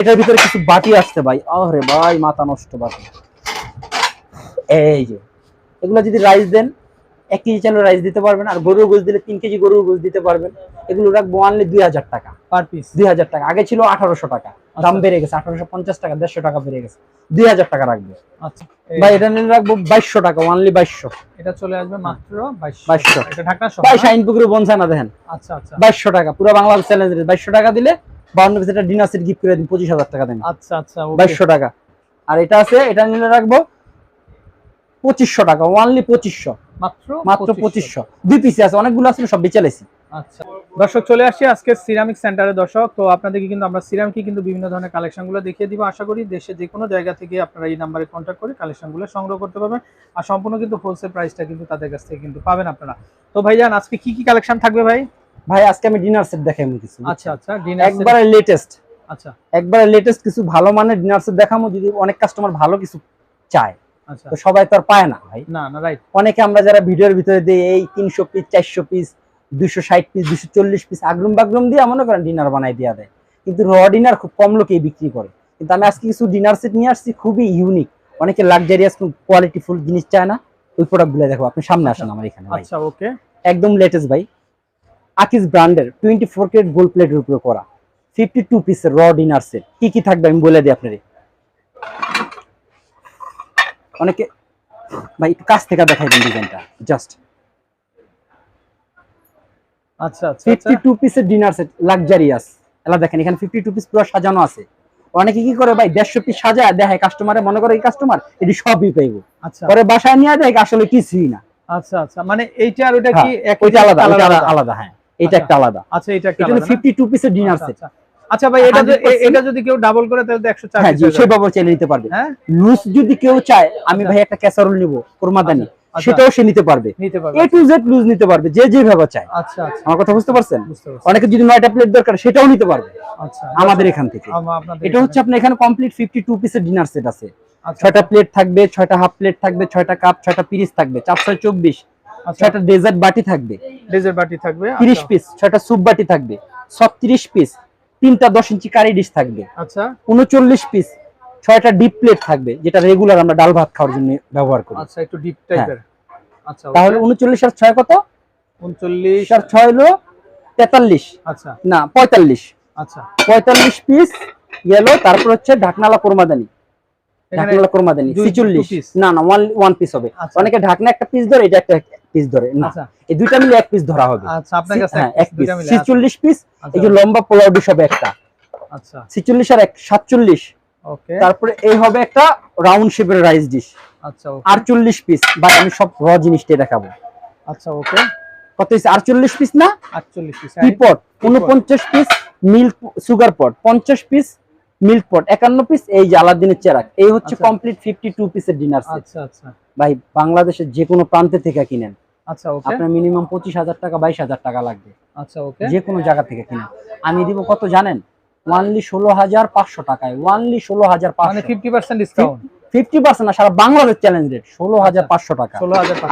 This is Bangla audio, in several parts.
এটার ভিতরে কিছু বাটি আসছে ভাই। আরে ভাই মাথা নষ্ট বাটি। এই যে এগুলো যদি রাইস দেন এক কেজি চালের রাইস দিতে পারবেন আর গরুর গোস দিলে তিন কেজি গরুর গোস দিতে পারবেন। এগুলো রাখব আনলে দুই হাজার টাকা। পার পিস দুই হাজার টাকা। আগে ছিল আঠারোশো টাকা। দাম বেড়ে গেছে আঠারোশো পঞ্চাশ টাকা দেড়শো টাকা বেড়ে গেছে। দুই হাজার টাকা রাখবে। আচ্ছা ভাই এটা নিলে রাখব বাইশশো টাকা ওনলি বাইশশো। এটা চলে আসবে মাত্র 2200 2200 এটা ঢাকনা না? পুকুরে না দেখেন। আচ্ছা আচ্ছা। বাইশশো টাকা পুরো বাংলাদেশ চ্যালেঞ্জ বাইশশো টাকা দিলে বাউন্ন পিস ডিনার সেট গিফট করে দিন পঁচিশ হাজার টাকা দেন। আচ্ছা আচ্ছা বাইশশো টাকা। আর এটা আছে এটা নিলে রাখব পঁচিশশো টাকা পঁচিশশো। মাত্র মাত্র পঁচিশশো। দুই পিসে আছে অনেকগুলো আছে সব বেচে লাইছি। আচ্ছা। দর্শক চলে আসছি আজকে সিরামিক সেন্টারে দর্শক তো আপনাদেরকে কিন্তু আমরা সিরামিকে কিন্তু বিভিন্ন ধরনের কালেকশনগুলো দেখিয়ে দিব। আশা করি দেশে যে কোনো জায়গা থেকে আপনারা এই নাম্বারে কন্ট্যাক্ট করে কালেকশনগুলো সংগ্রহ করতে পারবেন। আর সম্পূর্ণ কিন্তু হোলসেল প্রাইসটা কিন্তু তাদের কাছ থেকে কিন্তু পাবেন আপনারা। তো ভাইজান আজকে কি কি কালেকশন থাকবে ভাই? ভাই আজকে আমি ডিনার সেট আমি কিছু আচ্ছা আচ্ছা ডিনার একবারে লেটেস্ট আচ্ছা। একবারে লেটেস্ট কিছু ভালো মানের ডিনার সেট দেখাবো যদি অনেক কাস্টমার ভালো কিছু চায়। আচ্ছা। তো সবাই তো আর পায় না ভাই। না না রাইট অনেকে আমরা যারা ভিডিওর ভিতরে দিই এই তিনশো পিস চারশো পিস দুশো ষাট পিস দুশো চল্লিশ পিস আগ্রম বাগ্রম দিয়ে মনে করেন ডিনার বানাই দেওয়া দেয়। কিন্তু র ডিনার খুব কম লোকেই বিক্রি করে। কিন্তু আমি আজকে কিছু ডিনার সেট নিয়ে আসছি খুবই ইউনিক অনেকে লাক্সারিয়াস কোয়ালিটি ফুল জিনিস চায় না। ওই প্রোডাক্টগুলো দেখো আপনি সামনে আসেন আমার এখানে আচ্ছা ওকে। একদম লেটেস্ট ভাই। আকিস ব্র্যান্ডের টোয়েন্টি ফোর কেট গোল্ড প্লেটের উপরে করা। ফিফটি টু পিসের র ডিনার সেট কি কি থাকবে আমি বলে দিই আপনাদের অনেকে ভাই একটু কাছ থেকে দেখাই দেন ডিজাইনটা জাস্ট আচ্ছা আচ্ছা ফিফটি টু পিসের ডিনার সেট লাক্সারিয়াস এলা দেখেন এখানে ফিফটি টু পিস পুরো সাজানো আছে। অনেকে কি করে ভাই দেড়শো পিস সাজায় দেখায় কাস্টমারে মনে করে এই কাস্টমার এটি সবই পাইবো। আচ্ছা। পরে বাসায় নিয়ে দেয় আসলে কিছুই না। আচ্ছা আচ্ছা মানে এইটা আর ওটা কি হ্যাঁ, আলাদা আলাদা? হ্যাঁ এটা। একটা আলাদা। আচ্ছা এটা একটা আলাদা পিসের ডিনার আচ্ছা, সেট ভাই এটা যদি- এটা যদি কেউ ডাবল করে তাহলে তো 104 হ্যাঁ। সেভাবে নিতে পারবে। লুজ যদি কেউ চায় আমি। ভাই একটা ক্যাসারোল নিব কোরমাদানি। সেটাও সে নিতে পারবে। এ টু জেড লুজ নিতে পারবে যে যেভাবে চায়। আচ্ছা আচ্ছা। আমার কথা বুঝতে পারছেন? অনেকে যদি নয়টা প্লেট দরকার সেটাও নিতে পারবে। আচ্ছা। আমাদের এখান থেকে। এটা হচ্ছে আপনার এখানে কমপ্লিট ফিফটি টু পিসের ডিনার সেট আছে। আচ্ছা। ছয়টা প্লেট থাকবে ছয়টা হাফ প্লেট থাকবে ছয়টা কাপ ছয়টা পিরিস থাকবে চার ছয় চব্বিশ। আচ্ছা। ছয়টা ডেজার্ট বাটি থাকবে। ডেজার্ট বাটি থাকবে তিরিশ আচ্ছা। পিস ছয়টা স্যুপ বাটি থাকবে। ছত্রিশ পিস তিনটা দশ ইঞ্চি কারি ডিশ থাকবে। আচ্ছা। উনচল্লিশ পিস ছয়টা ডিপ প্লেট থাকবে যেটা রেগুলার আমরা ডাল ভাত খাওয়ার জন্য ব্যবহার করি। আচ্ছা একটু ডিপ টাইপের আচ্ছা তাহলে উনচল্লিশ আর ছয় কত? 39 আর ছয় হলো তেতাল্লিশ। আচ্ছা। না পঁয়তাল্লিশ। আচ্ছা। পঁয়তাল্লিশ পিস গেলো তারপর হচ্ছে ঢাকনালা কোরমাদানি। ঢাকনালা কোরমাদানি দুই- ছিচল্লিশ। two piece? না না ওয়ান ওয়ান পিস হবে। আচ্ছা। অনেকে ঢাকনা একটা পিস ধরে এটা একটা পিস ধরে। না আচ্ছা। এই দুইটা মিলে এক পিস ধরা হবে। আচ্ছা আপনার কাছে হ্যাঁ এক পিস দুইটা মিলে আছে। ছিচল্লিশ পিস আচ্ছা, এই যে লম্বা পোলাও ডিশ হবে একটা। আচ্ছা। ছিচল্লিশ আর এক সাতচল্লিশ। ওকে তারপরে এই হবে একটা রাউন্ড শেপের রাইস ডিশ আচ্ছা ওকে আটচল্লিশ পিস বা আমি সব র জিনিসটাই দেখাবো। আচ্ছা ওকে কত হয়েছে? আটচল্লিশ পিস না? 48 পিস টি পট উনপঞ্চাশ পিস মিল্ক সুগার পট পঞ্চাশ পিস মিল্ক পট একান্ন পিস এই যে আলাদিনের চেরাক। এই হচ্ছে। কমপ্লিট ফিফটি টু পিসের ডিনার সেট আচ্ছা আচ্ছা। ভাই বাংলাদেশের যে কোনো প্রান্তে থেকে কিনেন। আচ্ছা ওকে আপনার মিনিমাম পঁচিশ হাজার টাকা বাইশ হাজার টাকা লাগবে। আচ্ছা ওকে যে কোনো জায়গা থেকে কিনেন। আমি দিব কত জানেন? ওয়ানলি ষোলো হাজার পাঁচশো টাকায় ওয়ানলি ষোলো হাজার মানে পাঁচশো 50% ডিসকাউন্ট ফিফটি পার্সেন্ট না সারা বাংলাদেশ চ্যালেঞ্জ রেট ষোলো হাজার পাঁচশো টাকা।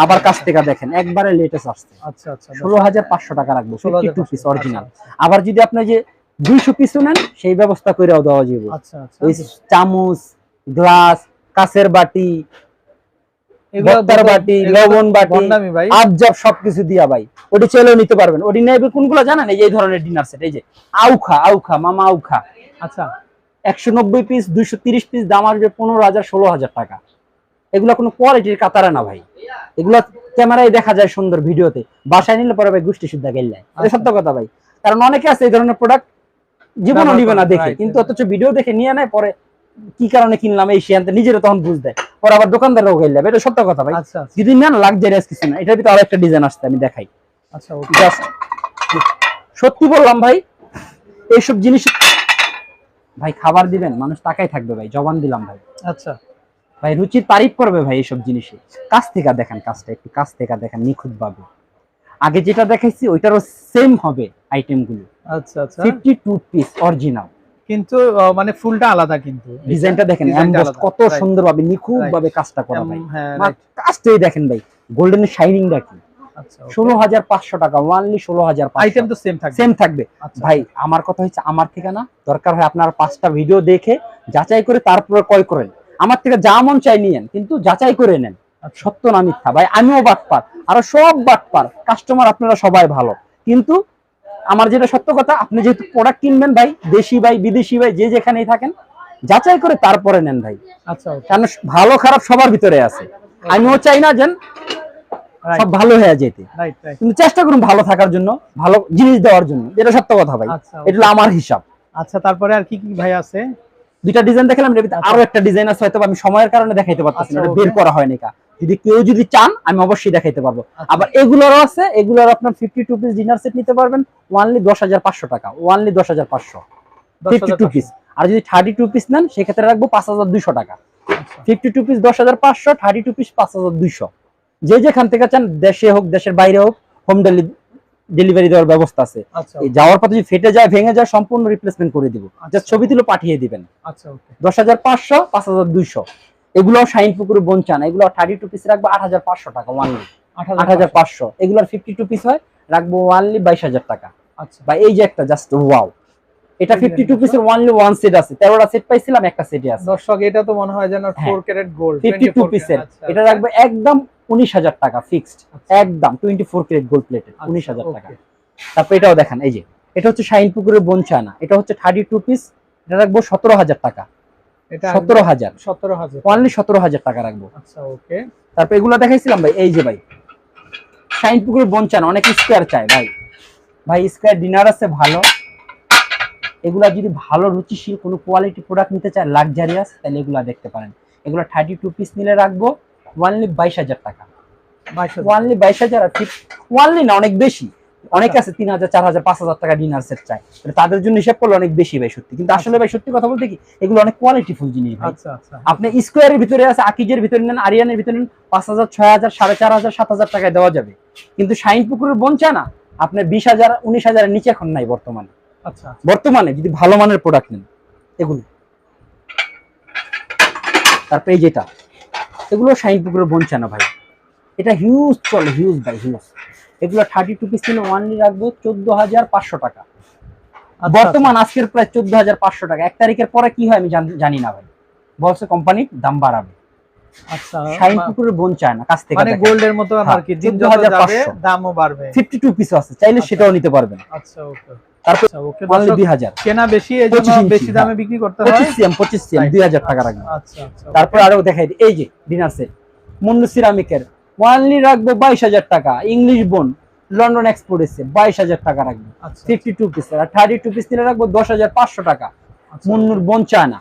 আবার কাছ থেকে দেখেন একবারে লেটেস্ট আসছে। আচ্ছা আচ্ছা ষোলো হাজার পাঁচশো টাকা রাখব ফিফটি টু পিস অরিজিনাল আচ্ছা, আবার যদি আপনি যে দুইশো পিস নেন সেই ব্যবস্থা করেও দেওয়া যাবে আচ্ছা আচ্ছা। ওই চামচ গ্লাস কাঁচের বাটি বত্তার বাটি লবণ বাটি আবজাব সবকিছু দিয়া ভাই। ওটি চলেও নিতে পারবেন। ওটি নেবে কোনগুলো জানেন? এই ধরনের ডিনার সেট এই যে আউখা আউখা মামা আউখা। আচ্ছা। একশো নব্বই পিস দুইশো তিরিশ পিস দাম আসবে পনেরো হাজার ষোলো হাজার টাকা। এগুলো কোনো কোয়ালিটির কাতারে না ভাই। এগুলো ক্যামেরায় দেখা যায় সুন্দর ভিডিওতে। বাসায় নিলে পরে ভাই গোষ্ঠী শুদ্ধা গেল্লায় এটা আচ্ছা। সত্য কথা ভাই। কারণ অনেকে আছে এই ধরনের প্রোডাক্ট জীবনও ব্যবহার নিবে না দেখে। কিন্তু অথচ ভিডিও দেখে নিয়ে নেয় পরে কি কারণে কিনলাম এই সিয়ান্তে নিজেরও তখন বুঝ দেয়। পরে আবার দোকানদারও গেল্লাবে এটা সত্য কথা ভাই। আচ্ছা আচ্ছা, যদি নেন লাক্সারিয়াস কিছু না। এটার ভিতরে আরেকটা ডিজাইন আসছে আমি দেখাই। আচ্ছা জাস্ট সত্যি বললাম ভাই এইসব জিনিস ভাই খাবার দিবেন মানুষ তাকাই থাকবে ভাই জবান দিলাম ভাই। আচ্ছা। ভাই রুচির তারিফ করবে ভাই এইসব জিনিসে। কাছ থেকে দেখেন কাজটা একটু কাছ থেকে দেখেন নিখুঁত ভাবে। আগে যেটা দেখাইছি ওইটারও সেম হবে আইটেমগুলো। আচ্ছা আচ্ছা। ফিফটি টু পিস অরিজিনাল কিন্তু মানে ফুলটা আলাদা কিন্তু। ডিজাইনটা দেখেন কত. সুন্দর ভাবে নিখুঁত ভাবে কাজটা করা ভাই। হ্যাঁ কাজটাই দেখেন ভাই গোল্ডেন শাইনিংটা কি? ষোলো হাজার পাঁচশো টাকা ওয়ানলি ষোলো হাজার আইটেম তো সেম থাকবে। সেম থাকবে। আচ্ছা ভাই আমার কথা হচ্ছে আমার থেকে না দরকার হয় আপনার পাঁচটা ভিডিও দেখে যাচাই করে তারপরে ক্রয় করেন। আমার থেকে যা মন চাই নিয়েন কিন্তু যাচাই করে নেন। আচ্ছা। সত্য না মিথ্যা ভাই আমিও বাটপার আরও সব বাটপার কাস্টমার আপনারা সবাই ভালো। কিন্তু আমার যেটা সত্য কথা আপনি যেহেতু প্রোডাক্ট কিনবেন ভাই দেশি ভাই বিদেশি ভাই যে যেখানেই থাকেন যাচাই করে তারপরে নেন ভাই। আচ্ছা কারণ ভালো খারাপ সবার ভিতরে আছে। আমিও চাই না যেন সব ভালো হয়ে যেতে। কিন্তু চেষ্টা করুন ভালো থাকার জন্য ভালো জিনিস দেওয়ার জন্য। যেটা সত্য কথা ভাই। আচ্ছা এটা আমার হিসাব। আচ্ছা তারপরে আর কি কি ভাই আছে? দুইটা ডিজাইন দেখালাম আচ্ছা। আরও একটা ডিজাইন আছে হয়তো আমি সময়ের কারণে দেখাইতে পারতেছি না আচ্ছা, বের করা হয়নি কা। যদি কেউ যদি চান আমি অবশ্যই দেখাইতে পারব। আচ্ছা। আবার এগুলোরও আছে এগুলোর আপনার fifty two piece dinner set নিতে পারবেন ওয়ানলি দশ হাজার পাঁচশো টাকা ওয়ানলি দশ হাজার পাঁচশো। ফিফটি টু পিস আর যদি থার্টি টু পিস নেন সেক্ষেত্রে রাখব পাঁচ হাজার দুইশো টাকা। আচ্ছা। ফিফটি টু পিস দশ হাজার পাঁচশো থার্টি টু পিস পাঁচ হাজার দুইশো। যে যেখান থেকে চান দেশে হোক দেশের বাইরে হোক হোম ডেলিভারি দেওয়ার ব্যবস্থা আছে। আচ্ছা এই যাওয়ার পথে যদি ফেটে যায় ভেঙে যায় সম্পূর্ণ রিপ্লেসমেন্ট করে দিব। আচ্ছা। জাস্ট ছবি তুলে পাঠিয়ে দিবেন। আচ্ছা দশ হাজার পাঁচশো পাঁচ হাজার দুইশো। এগুলো শাইন পুকুরে বঞ্চান এগুলো থার্টি টু পিস রাখব আট হাজার পাঁচশো টাকা ওয়ানলি আট হাজার পাঁচশো। এগুলোর ফিফটি টু পিস হয় রাখব ওয়ানলি বাইশ হাজার টাকা। আচ্ছা। বা এই যে একটা জাস্ট ওয়াও এটা এই যে ফিফটি টু একটা। পিসের ওয়ানলি ওয়ান সেট আছে। তেরোটা সেট পাইছিলাম একটা সেটে আছে। দর্শক এটা তো মনে হয় যেন। Four carat gold fifty two পিসের এটা রাখব একদম উনিশ হাজার টাকা ফিক্সড একদম twenty four carat gold plated আচ্ছা, উনিশ হাজার টাকা। তারপর এটাও দেখেন এই যে। এটা হচ্ছে শাইন পুকুরের বঞ্চানা এটা হচ্ছে থার্টি টু পিস এটা রাখব সতেরো হাজার টাকা। এটা সতেরো হাজার। সতেরো হাজার। ওয়ানলি সতেরো হাজার টাকা রাখব। আচ্ছা ওকে। তারপর এগুলো দেখাইছিলাম ভাই এই যে ভাই। শাইন পুকুরের বঞ্চান অনেক স্কোয়ার চায় ভাই। ভাই স্কোয়ার ডিনার আছে ভালো। এগুলা যদি ভালো রুচিশীল কোনো কোয়ালিটি প্রোডাক্ট নিতে চায় লাক্সারিয়াস তাহলে এগুলা দেখতে পারেন। এগুলো থার্টি টু পিস নিলে রাখব ওয়ানলি বাইশ হাজার টাকা। ওয়ানলি বাইশ হাজার আর ওয়ানলি না অনেক বেশি। অনেক আছে তিন হাজার চার হাজার পাঁচ হাজার টাকা ডিনার সেট চাই। তাদের জন্য হিসাব করলে অনেক বেশি ভাই সত্যি। কিন্তু আসলে ভাই সত্যি কথা বলতে কি এগুলো অনেক কোয়ালিটিফুল জিনিস আচ্ছা আচ্ছা। আপনি স্কোয়ারের ভিতরে আছে আকিজের ভিতরে নেন আরিয়ানের ভিতরে নেন পাঁচ হাজার ছয় হাজার সাড়ে চার হাজার সাত হাজার টাকায় দেওয়া যাবে। কিন্তু শাইন পুকুরের বঞ্চা না আপনার বিশ হাজার উনিশ হাজারের নিচে এখন নাই বর্তমানে। আচ্ছা বর্তমানে যদি ভালো মানের প্রোডাক্ট নেন এগুলো। তারপরে এই যেটা এগুলো শাইন পুকুরের বঞ্চা না ভাই। এটা হিউজ চলে হিউজ ভাই হিউজ এগুলো থার্টি টু পিস কিনে ওয়ানলি রাখব চোদ্দ হাজার পাঁচশো টাকা। আচ্ছা, বর্তমান আজকের প্রায় চোদ্দ হাজার পাঁচশো টাকা। এক তারিখের পরে কি হয় আমি জানি না ভাই। বলছে কোম্পানির দাম বাড়াবে। আচ্ছা শাইন পুকুরের বোন চায় না কাছ থেকে মানে গোল্ডের মতো আর হ্যাঁ, কি? দিন যত যাবে দামও বাড়বে। পিস আছে চাইলে আচ্ছা। সেটাও নিতে পারবেন। আচ্ছা ওকে। তারপর আচ্ছা ওকে কেনা বেশি এই জন্য বেশি দামে হ্যাঁ। বিক্রি করতে হয়? সিএম সিএম টাকা রাখবেন। আচ্ছা আচ্ছা তারপর আরও দেখাই এই যে ডিনার সেট। মুন্নু সিরামিকের ওয়ানলি রাখব বাইশ হাজার টাকা। ইংলিশ বোন লন্ডন এক্সপোর্ট এসে বাইশ হাজার টাকা রাখব। ফিফটি টু পিস আর থার্টি টু পিস নিলে রাখব দশ হাজার পাঁচশো টাকা। আচ্ছা। মুন্নুর বঞ্চানা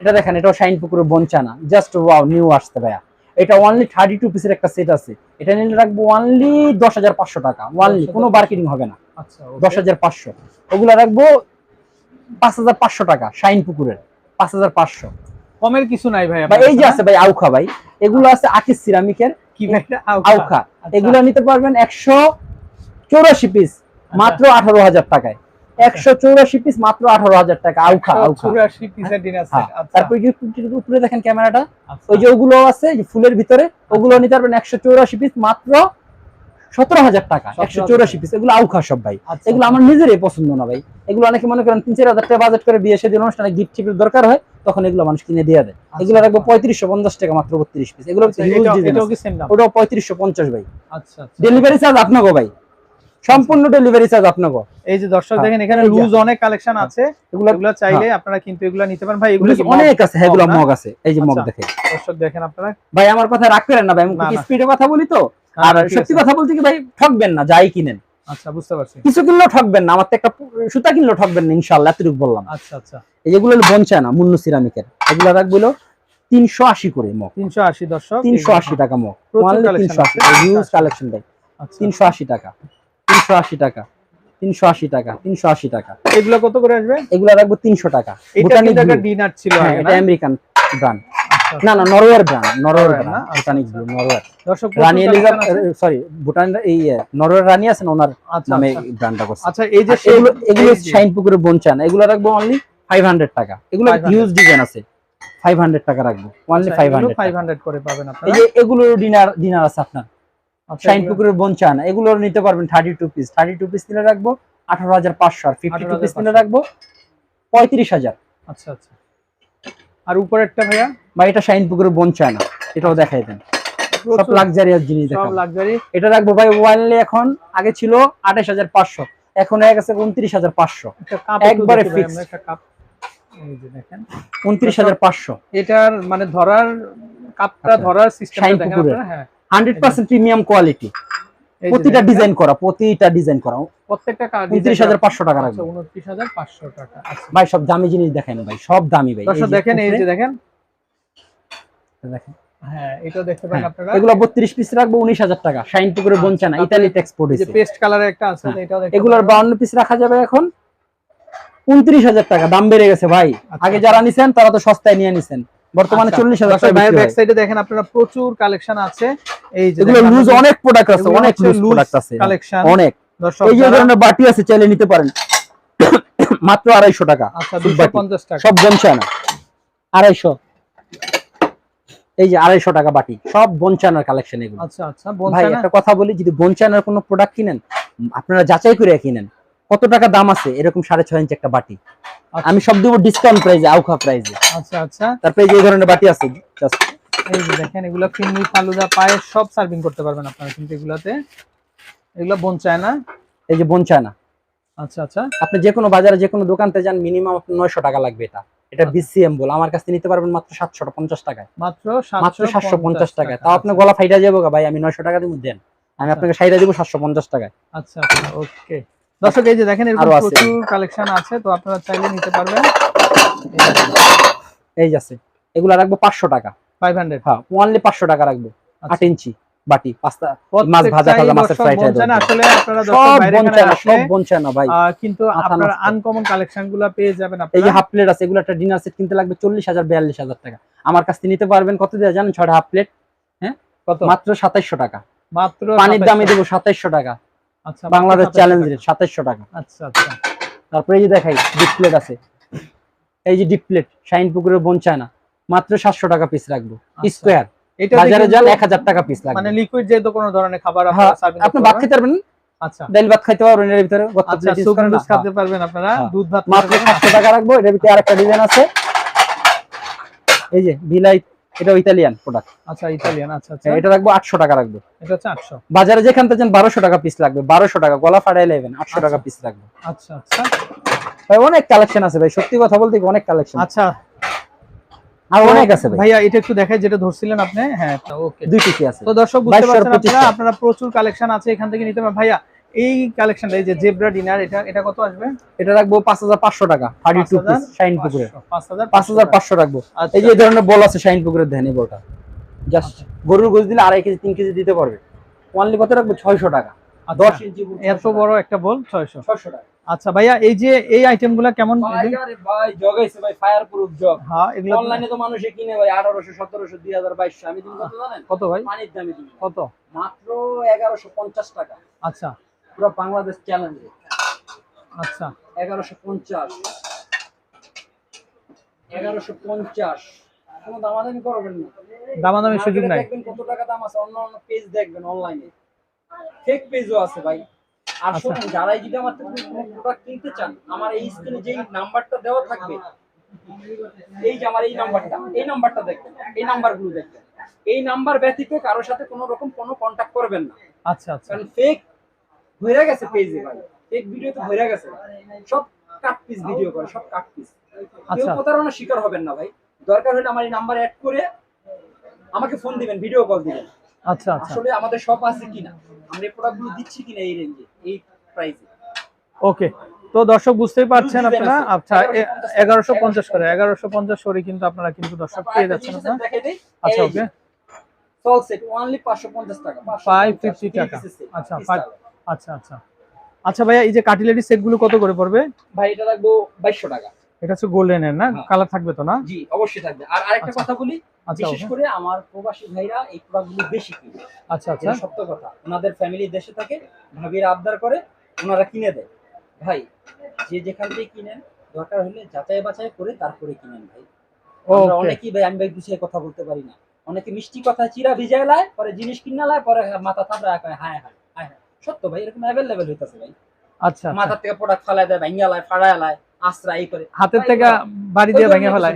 এটা দেখেন এটাও শাইন পুকুরের বঞ্চানা জাস্ট ওয়াও নিউ আসতে ভাইয়া। এটা ওয়ানলি থার্টি টু পিসের একটা সেট আছে। এটা নিলে রাখব ওয়ানলি দশ হাজার পাঁচশো টাকা। ওয়ানলি কোনো মার্কেটিং হবে না। আচ্ছা দশ হাজার পাঁচশো। ওগুলা রাখব পাঁচ হাজার পাঁচশো টাকা শাইন পুকুরের। পাঁচ হাজার পাঁচশো। কমের কিছু নাই ভাই ভাই এই যে আছে ভাই আউখা ভাই। এগুলো আছে আকিস সিরামিকের? কি আউখা। আচ্ছা। এগুলো নিতে পারবেন একশো চৌরাশি পিস মাত্র আঠারো হাজার টাকায়। একশো চৌরাশি পিস মাত্র আঠারো হাজার টাকা। আউখা আউখা 184 পিসের ডিনার হ্যাঁ, সেট আচ্ছা। তারপর উপরে- দেখেন ক্যামেরাটা। আচ্ছা। ওই যে ওগুলো আছে যে ফুলের ভিতরে ওগুলো নিতে পারবেন একশো চৌরাশি পিস মাত্র সতেরো হাজার টাকা একশো চৌরাশি পিস এগুলো আউখা সব ভাই। আচ্ছা, এগুলো আমার নিজেরই পছন্দ না ভাই। এগুলো অনেকে মনে করেন তিন চার হাজার টাকা বাজেট করে বিয়ে সেদিন অনুষ্ঠানে গিফট দরকার হয় তখন এগুলো মানুষ কিনে দিয়ে দেয়। এগুলো রাখব পঁয়ত্রিশশো পঞ্চাশ টাকা মাত্র বত্রিশ পিস এগুলো আচ্ছা? ওটাও পঁয়ত্রিশশো পঞ্চাশ ভাই। আচ্ছা আচ্ছা। ডেলিভারি চার্জ আপনাকে ভাই। সম্পূর্ণ ডেলিভারি চার্জ আপনাকে। এই যে দর্শক হ্যাঁ, দেখেন এখানে লুজ অনেক কালেকশন আছে। এগুলো এগুলো চাইলে আপনারা কিন্তু এগুলো নিতে পারেন। ভাই এগুলো অনেক আছে হ্যাঁ এগুলো মগ আছে। এই যে মগ আচ্ছা। দেখে দর্শক দেখেন আপনারা। ভাই আমার কথা রাগ করেন না ভাই আমি। স্পিডে কথা বলি তো? হ্যাঁ, আর সত্যি কথা বলতে কি ভাই ঠকবেন না যাই কিনেন। আচ্ছা বুঝতে পারছি। কিছু কিনলেও ঠকবেন না আমার তো একটা সুতা কিনলেও ঠকবেন না ইনশাল্লাহ এতটুকু বললাম। আচ্ছা আচ্ছা। এই যেগুলো বঞ্চা না মুন্নু সিরামিকের। এগুলো রাখব তিনশো আশি করে মগ। তিনশো আশি দর্শক তিনশো আশি টাকা মগ। তিনশো আশি হিউজ কালেকশন ভাই। আচ্ছা। তিনশো আশি টাকা তিনশো আশি টাকা তিনশো আশি টাকা তিনশো আশি টাকা। এগুলো কত করে আসবে? এগুলো রাখব তিনশো টাকা। ভুটানি। ডিনার ছিল হ্যাঁ এটা আমেরিকান আচ্ছা, না না নরওয়ের ব্র্যান্ড নরওয়ের ব্র্যান্ড আচ্ছা, ভুটানিক আচ্ছা। ব্লু নরওয়ের। দর্শক রানী এলিজাবেথ সরি ভুটান এই নরওয়ের রানী আছেন ওনার আচ্ছা নামে আচ্ছা। ব্র্যান্ডটা করছে। আচ্ছা এই যে এগুলো এগুলো শাইন বনচান এগুলো রাখব অনলি ফাইভ হান্ড্রেড টাকা। এগুলো হিউজ ডিজাইন আছে। ফাইভ হান্ড্রেড টাকা রাখব অনলি আচ্ছা, ফাইভ এগুলো হান্ড্রেড 500 করে পাবেন এই যে এগুলো ডিনার ডিনার আছে আপনার। আচ্ছা, শাইন পুকুরের বোন চায়না এগুলো নিতে পারবেন thirty two piece thirty two piece নিলে রাখব আঠারো হাজার পাঁচশো আর ফিফটি টু পিস নিলে রাখব পঁয়ত্রিশ হাজার। আচ্ছা আচ্ছা। আর উপরেরটা ভাইয়া বা এটা শাইন পুকুরের বোন চায় না। এটাও দেখাই দেন। সব লাক্সারিয়াস জিনিস সব লাক্সারি এটা রাখব ভাই ওয়ানলি এখন আগে ছিল আঠাশ হাজার পাঁচশো। এখন হয়ে গেছে উনত্রিশ হাজার পাঁচশো। একটা কাপ একবারে একবারে fixed। ফিক্স একটা কাপ এই যে দেখেন। উনত্রিশ হাজার পাঁচশো। এটার মানে ধরার কাপটা আচ্ছা। ধরার সিস্টেমটা দেখেন আপনারা? হ্যাঁ। হান্ড্রেড পার্সেন্ট প্রিমিয়াম কোয়ালিটি প্রতিটা ডিজাইন করা প্রতিটা ডিজাইন করা। প্রত্যেকটা কা- উনত্রিশ হাজার পাঁচশো টাকা আচ্ছা রাখব উনত্রিশ হাজার পাঁচশো টাকা আচ্ছা। ভাই সব দামি জিনিস দেখেন ভাই সব দামি ভাই। দর্শক দেখেন এই যে দেখেন। দেখেন। হ্যাঁ এটা দেখতে পারেন হ্যাঁ, আপনারা। এগুলো বত্রিশ পিস রাখব উনিশ হাজার টাকা। শাইন পুকুরে বঞ্চানা আচ্ছা, ইতালি এক্সপোর্ট এই যে পেস্ট কালারের একটা আছে হ্যাঁ, এটাও এগুলোর পারেন। বাউন্ন পিস রাখা যাবে এখন। উনত্রিশ হাজার টাকা দাম বেড়ে গেছে ভাই। আচ্ছা। আগে যারা নিছেন তারা তো সস্তায় নিয়ে নিছেন। বর্তমানে আচ্ছা, চল্লিশ হাজার দর্শক টাকা ভাইয়ের ব্যাক সাইডে দেখেন আপনারা প্রচুর কালেকশন আছে। এই যে এগুলো লুজ অনেক প্রোডাক্ট আছে অনেক লুজ প্রোডাক্ট আছে। কালেকশন অনেক। এই যে ধরনের বাটি আছে চাইলে নিতে পারেন। মাত্র আড়াইশো টাকা আচ্ছা ফুল দুশো বাটি। পঞ্চাশ টাকা। সব বঞ্চানা আড়াইশো। এই যে আড়াইশো টাকা বাটি। সব বঞ্চানার কালেকশন এগুলো। আচ্ছা আচ্ছা ভাই একটা কথা বলি যদি বঞ্চানার কোনো প্রোডাক্ট কিনেন আপনারা যাচাই করে কিনেন। কত টাকা দাম আছে? এরকম সাড়ে ছয় ইঞ্চি একটা বাটি। আচ্ছা। আমি সব দেবো ডিসকাউন্ট প্রাইসে আউখা প্রাইসে আচ্ছা আচ্ছা। তারপরে এই ধরনের বাটি আছে এই যে দেখেন এগুলো ফিন্নি ফালুদা পায়েস সব সার্ভিং করতে পারবেন আপনারা কিন্তু এগুলাতে। এগুলো বঞ্চায় না? এই যে বঞ্চানা আচ্ছা আচ্ছা। আপনি যে কোনো বাজারে যে কোনো দোকানতে যান মিনিমাম আপনার নয়শো টাকা লাগবে এটা। এটা আচ্ছা। বিসিএম বল। আমার কাছে নিতে পারবেন মাত্র সাতশো পঞ্চাশ টাকায়। মাত্র মাত্র সাতশো পঞ্চাশ টাকায়। তাও আপনার আচ্ছা গলা ফাইটা যাব ভাই আমি নয়শো টাকা দিব দেন। আমি আপনাকে সাইডা দিব সাতশো পঞ্চাশ টাকায়। আচ্ছা আচ্ছা ওকে। দর্শক এই যে দেখেন এরকম প্রচুর কালেকশন আছে তো আপনারা চাইলে নিতে পারবেন। এই যাচ্ছে এগুলা রাখব পাঁচশো টাকা। ফাইভ হান্ড্রেড হ্যাঁ ওনলি পাঁচশো টাকা রাখব। আচ্ছা। আট ইঞ্চি বাটি পাঁচটা মাছ ভাজা মাছের ফ্রাই। আসলে আপনারা সব বঞ্চানা ভাই। কিন্তু আপনারা আনকমন কালেকশনগুলা পেয়ে যাবেন এই যে হাফ প্লেট আছে এগুলো একটা ডিনার সেট কিনতে লাগবে চল্লিশ হাজার বিয়াল্লিশ হাজার টাকা। আমার কাছ থেকে নিতে পারবেন কত দিয়ে জানেন? ছয়টা হাফ প্লেট হ্যাঁ? কত? মাত্র সাতাইশশো টাকা। মাত্র পানির 27 দামে দেবো সাতাইশশো টাকা। আচ্ছা বাংলাদেশ মাত্র চ্যালেঞ্জ রেট সাতাইশশো টাকা। আচ্ছা আচ্ছা। তারপরে এই যে দেখাই ডিপ প্লেট আছে। এই যে ডিপ প্লেট শাইন পুকুরের বঞ্চায়না মাত্র সাতশো টাকা পিস রাখব। আচ্ছা। স্কোয়ার এটা বাজারে যান এক হাজার টাকা পিস মানে লিকুইড যেহেতু কোনো ধরনের খাবার হ্যাঁ, আপনি ভাত খেতে পারবেন? আচ্ছা। ডাল ভাত খাইতে পারবেন এর ভিতরে আচ্ছা না? নুডলস খেতে পারবেন আপনারা হ্যাঁ। দুধ ভাত মাত্র খেতে পারবেন। সাতশো টাকা রাখব এটার ভিতরে আরেকটা ডিজাইন আছে। এই যে ভিলাই এটা ইতালিয়ান প্রোডাক্ট আচ্ছা ইতালিয়ান আচ্ছা আচ্ছা। এটা রাখব আটশো টাকা রাখব। এটা হচ্ছে আটশো। বাজারে যেখান থেকে বারোশো টাকা পিস লাগবে। বারোশো টাকা গলা ফাটাই লেবেন আটশো টাকা পিস রাখব আচ্ছা আচ্ছা। ভাই অনেক কালেকশন আছে ভাই সত্যি কথা বলতে অনেক কালেকশন আচ্ছা। আর অনেক আছে ভাই। ভাইয়া এটা একটু দেখাই যেটা ধরছিলেন আপনি? হ্যাঁ ওকে দুই পিসি আছে। তো দর্শক বুঝতে 22 পারছেন আপনারা আপনারা প্রচুর কালেকশন আছে এখান থেকে নিতে পারেন ভাইয়া এই কালেকশনটা এই যে জেব্রা ডিনার এটা এটা কত আসবে? এটা রাখব পাঁচ হাজার পাঁচশো টাকা থার্টি টু পিস শাইন পুকুরে। পাঁচ হাজার পাঁচ হাজার পাঁচশো রাখব। এই যে এই ধরনের বল আছে শাইন পুকুরের ধ্যানি বলটা। জাস্ট গরুর গোস দিলে আড়াই কেজি তিন কেজি দিতে পারবে। ওয়ানলি কত রাখব? ছয়শো টাকা। দশ ইঞ্চি এত বড় একটা বল ছয়শো। ছয়শো টাকা। আচ্ছা ভাইয়া এই যে এই আইটেমগুলো কেমন? ভাই আরে ভাই জগাইছে ভাই ফায়ার প্রুফ জগ। হ্যাঁ এগুলো অনলাইনে তো মানুষে কিনে ভাই আঠারোশো সতেরোশো দুই হাজার বাইশশো। আমি দিন কত জানেন? কত ভাই? পানির দামে কত? মাত্র এগারোশো পঞ্চাশ টাকা। আচ্ছা। পুরো বাংলাদেশ চ্যালেঞ্জ আচ্ছা। এগারোশো পঞ্চাশ। এগারোশো পঞ্চাশ। কোনো দামাদামি করবেন না। দামাদামি সুযোগ নাই। দেখবেন কত টাকা দাম আছে অন্য অন্য পেজ দেখবেন অনলাইনে ফেক পেজও আছে ভাই। আর আচ্ছা। শুনুন যারাই যদি আমার থেকে প্রোডাক্ট কিনতে চান আমার এই স্ক্রিনে যেই নাম্বারটা দেওয়া থাকবে এই যে আমার এই নাম্বারটা এই নাম্বারটা দেখবেন এই নাম্বারগুলো দেখবেন। এই নাম্বার ব্যতীত কারোর সাথে কোনো রকম কোনো কন্ট্যাক্ট করবেন না। আচ্ছা আচ্ছা। কারণ ফেক হয়ে গেছে পেজে ভাই। ফেক ভিডিও তো হয়ে গেছে। সব কাট পিস ভিডিও করে সব কাট পিস কেউ আচ্ছা। প্রতারণার শিকার হবেন না ভাই। দরকার হলে আমার এই নাম্বার অ্যাড করে আমাকে ফোন দিবেন ভিডিও কল দিবেন। আচ্ছা আচ্ছা। আসলে আমাদের শপ আছে কিনা আমরা এই প্রোডাক্টগুলো দিচ্ছি কিনা এই রেঞ্জে এই প্রাইসে ওকে তো দর্শক বুঝতেই পারছেন আপনারা? আচ্ছা এগারোশো পঞ্চাশ করে। এগারোশো পঞ্চাশ করে কিন্তু আপনারা কিন্তু দর্শক পেয়ে যাচ্ছেন আপনারা। আচ্ছা ওকে সেট অনলি 550 টাকা ফাইভ ফিফটি টাকা। আচ্ছা ফাইভ আচ্ছা আচ্ছা। আচ্ছা ভাইয়া এই যে কাটিলারি সেটগুলো কত করে পড়বে? ভাই এটা রাখব 2200 টাকা। এটা হচ্ছে গোল্ডেনের না? হ্যাঁ। কালার থাকবে তো না? জি অবশ্যই থাকবে। আর আরেকটা আচ্ছা। কথা বলি আচ্ছা বিশেষ করে আমার প্রবাসী ভাইরা এই প্রোডাক্টগুলো বেশি কিনে। আচ্ছা আচ্ছা। সত্য কথা। ওনাদের ফ্যামিলি দেশে থাকে ভাবিরা আবদার করে ওনারা কিনে দেয়। ভাই যে যেখান থেকে কিনেন দরকার হলে যাচাই বাছাই করে তারপরে কিনেন ভাই। আমরা অনেকেই ভাই আমি ভাই গুছিয়ে কথা বলতে পারি না। অনেকে মিষ্টি কথা চিরা ভিজায় লায় পরে জিনিস কিনা লায় পরে মাথা থাপড়া হায় হায়। সত্য ভাই এরকম অ্যাভেলেবেল হইতাছে ভাই। আচ্ছা আচ্ছা। মাথা থেকে প্রোডাক্ট ফালাই দেয় ভাঙ্গা লায় ফাড়ায় লায় আশ্রা এই করে। হাতের থেকে বাড়ি দিয়ে ভেঙে ফেলায়।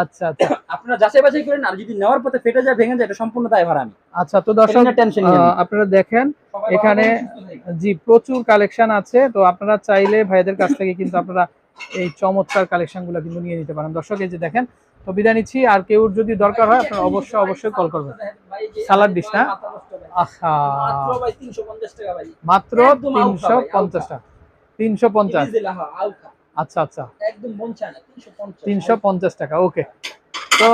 আচ্ছা আচ্ছা। আপনারা যাচাই বাছাই করেন আর যদি নেওয়ার পথে ফেটে যায় ভেঙে যায় এটা সম্পূর্ণ দায়ভার আমি। আচ্ছা তো দর্শক টেনশন আপনারা দেখেন এখানে। জি প্রচুর কালেকশন আছে তো আপনারা চাইলে ভাইদের কাছ থেকে কিন্তু আপনারা এই চমৎকার কালেকশনগুলো কিন্তু নিয়ে নিতে পারেন। দর্শক এই যে দেখেন তো বিদায় নিচ্ছি। আর কেউ যদি দরকার হয় আপনারা অবশ্যই অবশ্যই কল করবেন। সালাদ ডিশ না? আহা। মাত্র ভাই 350 টাকা ভাই মাত্র একদম আউকা তিনশো পঞ্চাশ। টাকা তিনশো পঞ্চাশ। আচ্ছা আচ্ছা। একদম চায় না 350 তিনশো পঞ্চাশ টাকা ওকে। তো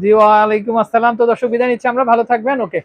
জি ওয়ালাইকুম আসসালাম। তো দর্শক বিদায় নিচ্ছি। আমরা ভালো থাকবেন ওকে।